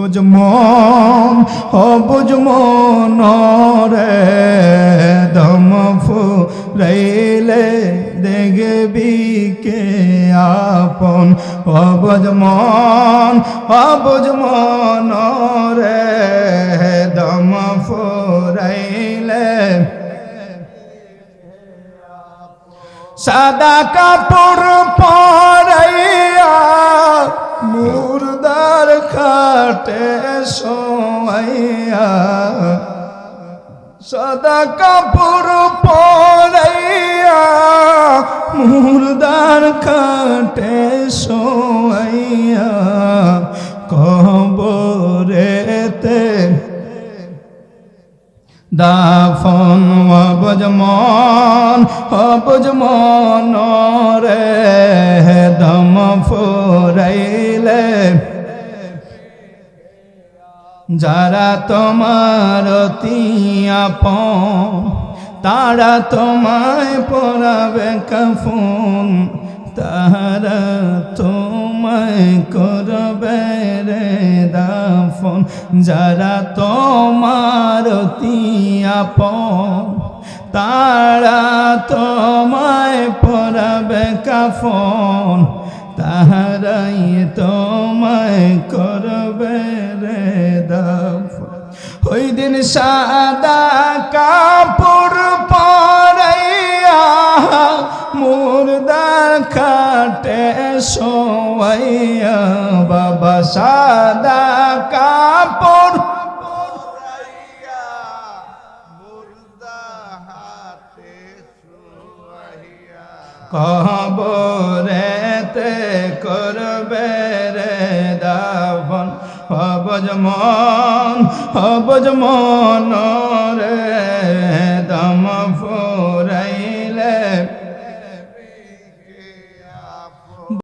অবুজ মন অবুজ মন রে দম ফুরাইলে দেখবি কে আপন? অবুজ মন অবুজ মন রে দম ফুরাইলে সাদা কাপড় মুর্দার খাটে সোয়াইয়া সদা কাপুর পরাইয়া মুর্দার খাটে সোয়াইয়া দাফন অবজমন অবজমন রে দম ফুরাইলে। যারা তোমার তিয়াপ তারা তোমায় পরাবে কাফুন। তারা তোমায় করবে রে দাফন, যারা তোমার তিয়াপ তারা তোমায় পরাবে কাফন, তাহারাই তোমায় করবে রে দাফন। ওই দিন সাদা কাপড় পরাইয়া মুর্দার খাটে সোয়াইয়া বাবা সাদা কাপড় কবরেতে করবে রে দাবন অবজ মন অবজ মন রে